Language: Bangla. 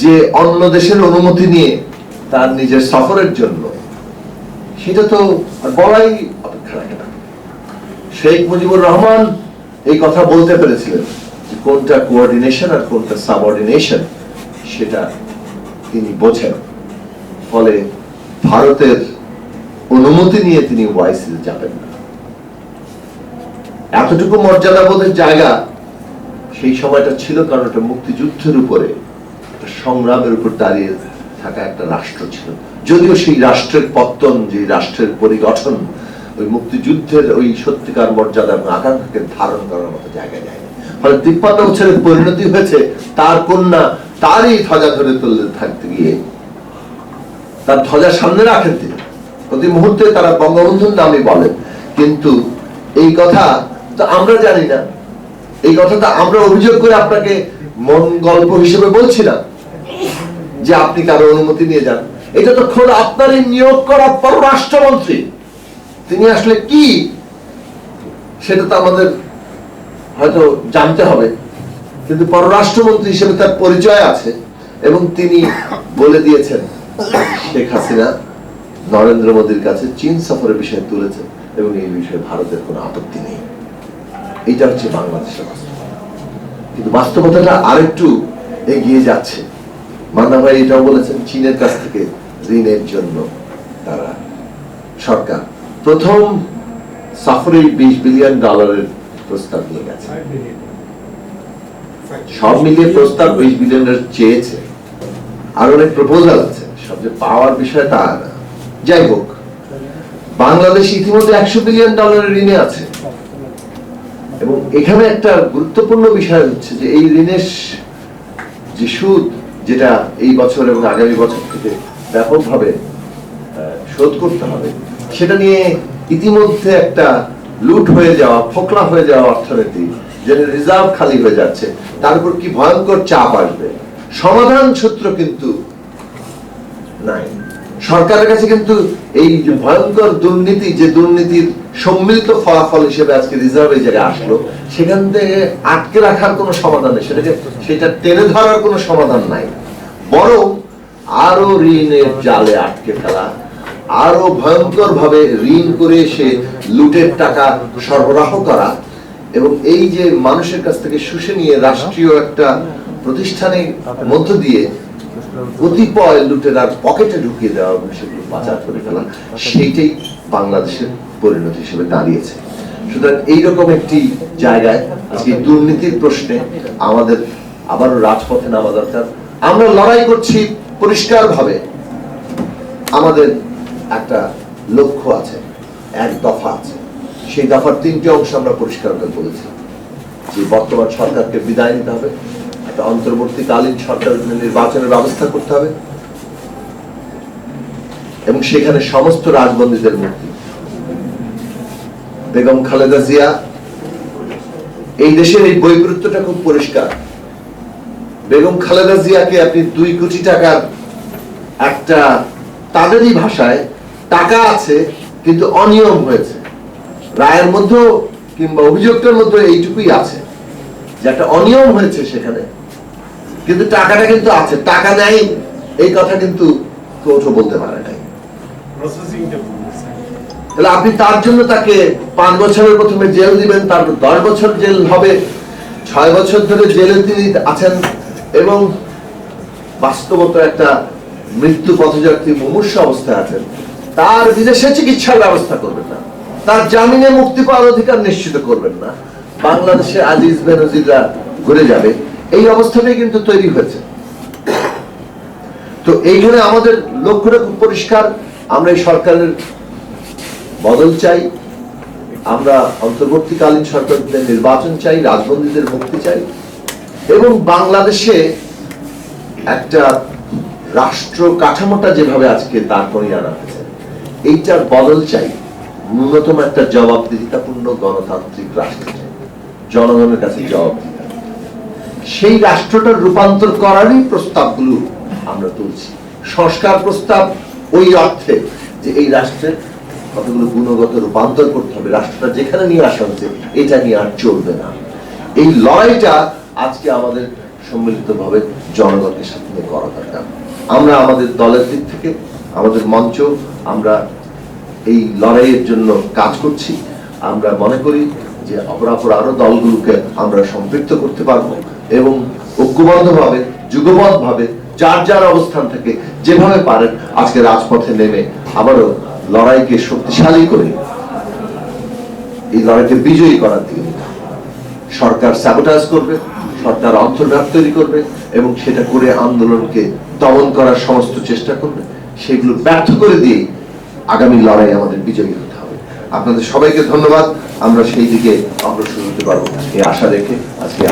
যে অন্য দেশের অনুমতি নিয়ে তার নিজের সফরের জন্য, সেটা তো বলাই অপেক্ষা রাখে না। শেখ মুজিবুর রহমান এই কথা বলতে পেরেছিলেন কোনটা কোঅর্ডিনেশন আর কোনটা সাবঅর্ডিনেশন সেটা তিনি বোঝেন। ফলে ভারতের অনুমতি নিয়ে তিনি ওয়াইসিতে যাবেন না। এতটুকু মর্যাদাবোধের জায়গা সেই সময়টা ছিল কারণ এটা মুক্তিযুদ্ধের উপরে সংগ্রামের উপর দাঁড়িয়ে থাকা একটা রাষ্ট্র ছিল। যদিও সেই রাষ্ট্রের পত্তন যে রাষ্ট্রের পরিগঠন, ওই মুক্তিযুদ্ধের ওই সত্যিকার মর্যাদা এবং আকাঙ্ক্ষাকে ধারণ করার মতো জায়গায় যায় ফলে তিপ্পান্ন বছরের পরিণতি হয়েছে, তার কন্যা তারই ধ্বজা ধরে তুলতে থাকতে গিয়ে তার ধ্বজা সামনে রাখেন তিনি। প্রতি মুহূর্তে তারা বঙ্গবন্ধুর নামই বলেন কিন্তু এই কথা তো আমরা জানি না। এই কথাটা আমরা অভিযোগ করে আপনাকে মন গল্প হিসেবে বলছি না। যে আপনি কারও অনুমতি নিয়ে যান। এটা তো খোদ আপনারই নিয়োগ করা পররাষ্ট্রমন্ত্রী। তিনি আসলে কি? সেটা তো আমাদের হয়তো জানতে হবে। কিন্তু পররাষ্ট্রমন্ত্রী হিসেবে তার পরিচয় আছে এবং তিনি বলে দিয়েছেন, শেখ হাসিনা নরেন্দ্র মোদীর কাছে চীন সফরের বিষয়ে তুলেছেন এবং এই বিষয়ে ভারতের কোনো আপত্তি নেই। এটা হচ্ছে বাংলাদেশের বাস্তবতা। কিন্তু বাস্তবতাটা আরেকটু এগিয়ে যাচ্ছে। মান্না ভাই এটাও বলেছেন চীনের কাছ থেকে ঋণের জন্য তারা সরকার। প্রথম সফরে বিশ বিলিয়ন ডলারের প্রস্তাব নিয়ে গেছে। সব মিলিয়ে প্রস্তাব বিশ বিলিয়নের চেয়েছে। আর অনেক প্রপোজাল আছে সব যে পাওয়ার বিষয় তা না যাই হোক বাংলাদেশ ইতিমধ্যে একশো বিলিয়ন ডলারের ঋণে আছে। এবং এখানে একটা গুরুত্বপূর্ণ বিষয় হচ্ছে যে এই ঋণের যে সুদ যেটা এই বছর এবং আগামী বছর থেকে ব্যাপকভাবে শোধ করতে হবে। সেটা নিয়ে ইতিমধ্যে একটা লুট হয়ে যাওয়া, ফোকলা হয়ে যাওয়া অর্থনীতি, যেটা রিজার্ভ খালি হয়ে যাচ্ছে, তার উপর কি ভয়ঙ্কর চাপ আসবে? সমাধান সূত্র কিন্তু নাই। সরকারের কাছে কিন্তু এই ভয়ঙ্কর দুর্নীতি, যে দুর্নীতির সম্মিলিত ফলাফল হিসেবে আজকে রিজার্ভ জায়গায় আসলো, সেখান থেকে আটকে রাখার কোনো সমাধান নেই। সেটাকে সেটা টেনে ধরার কোনো সমাধান নাই। বরং আরও ঋণের জালে আটকে ফেলা, আরও ভয়ঙ্কর ভাবে ঋণ করে সে লুটের টাকা সরবরাহ করা এবং এই যে মানুষের কাছ থেকে শুষে নিয়ে রাষ্ট্রীয় একটা প্রতিষ্ঠানের মধ্য দিয়ে কতিপয় লুটেরার পকেটে ঢুকিয়ে দেওয়া এবং সেগুলো করে ফেলা সেইটাই বাংলাদেশের হিসেবে দাঁড়িয়েছে। সুতরাং এইরকম একটি জায়গায় আজকে দুর্নীতির প্রশ্নে আমাদের আবারও রাজপথে নামা দরকার। আমরা লড়াই করছি পরিষ্কার ভাবে আমাদের একটা লক্ষ্য আছে, এক দফা আছে। সেই দফার তিনটি অংশ আমরা পরিষ্কার করে বলেছি। যে বর্তমান সরকারকে বিদায় নিতে হবে। একটা অন্তর্বর্তীকালীন সরকার নির্বাচনের ব্যবস্থা করতে হবে। এবং সেখানে সমস্ত রাজবন্দীদের মুক্তি। বেগম খালেদা জিয়া, এই দেশের এই বৈপরীত্যটা খুব পরিষ্কার। বেগম খালেদা জিয়াকে আপনি দুই কোটি টাকার একটা তাদেরই ভাষায় টাকা আছে, কিন্তু অনিয়ম হয়েছে। রায়ের মধ্যেও কিংবা অভিযোগটার মধ্যে এইটুকুই আছে যে একটা অনিয়ম হয়েছে সেখানে। কিন্তু টাকাটা কিন্তু আছে। টাকা নেই এই কথা কিন্তু কেউ বলতে পারে নাই। তাহলে আপনি তার জন্য তাকে পাঁচ বছরের প্রথমে জেল দিবেন তারপর দশ বছর জেল হবে ছয় বছর ধরে জেলে তিনি আছেন এবং বাস্তবত একটা মৃত্যু পথযাত্রী মুমূর্ষ অবস্থায় আছেন। তার বিদেশে চিকিৎসার ব্যবস্থা করবেন না। তার জামিনে মুক্তি পাওয়ার অধিকার নিশ্চিত করবেন না। বাংলাদেশে আজিজ বেনজিররা ঘুরে যাবে। এই অবস্থাটাই কিন্তু তৈরি হয়েছে। তো এইখানে আমাদের লক্ষ্যটা খুব পরিষ্কার। আমরা এই সরকারের বদল চাই। আমরা অন্তর্বর্তীকালীন সরকারদের নির্বাচন চাই, রাজবন্দীদের মুক্তি চাই এবং বাংলাদেশে একটা রাষ্ট্র কাঠামোটা যেভাবে আজকে দাঁড় করিয়ে আনা হয়েছে, এইটার বদল চাই। ন্যূনতম একটা জবাবদিহিতাপূর্ণ গণতান্ত্রিক রাষ্ট্র চাই। জনগণের কাছে জবাব দিতে হবে। সেই রাষ্ট্রটার রূপান্তর করারই প্রস্তাবগুলো আমরা তুলছি। সংস্কার প্রস্তাব ওই অর্থে যে এই রাষ্ট্রের কতগুলো গুণগত রূপান্তর করতে হবে, রাষ্ট্রটা যেখানে নিয়ে আসা হচ্ছে, এটা নিয়ে আর চলবে না। এই লড়াইটা আজকে আমাদের সম্মিলিত ভাবে জনগণকে সাথে করা দরকার। আমরা আমাদের দলের দিক থেকে, আমাদের মঞ্চ, আমরা এই লড়াইয়ের জন্য কাজ করছি। আমরা মনে করি যে অপরাপর আরও দলগুলোকে আমরা সম্পৃক্ত করতে পারব। এবং ঐক্যবদ্ধভাবে, যুগবদ্ধভাবে যার যার অবস্থান থেকে যেভাবে পারেন আজকে রাজপথে নেমে আবারও লড়াইকে শক্তিশালী করে এই লড়াইকে বিজয়ী করার দিকে সরকার স্যাবোটাজ করবে, সরকার অন্তর্ঘাত তৈরি করবে এবং সেটা করে আন্দোলনকে দমন করার সমস্ত চেষ্টা করবে। সেগুলো ব্যর্থ করে দিয়ে আগামী লড়াই আমাদের বিজয়ী হতে হবে। আপনাদের সবাইকে ধন্যবাদ। আমরা সেই দিকে অগ্রসর হতে পারব এই আশা রেখে আজকে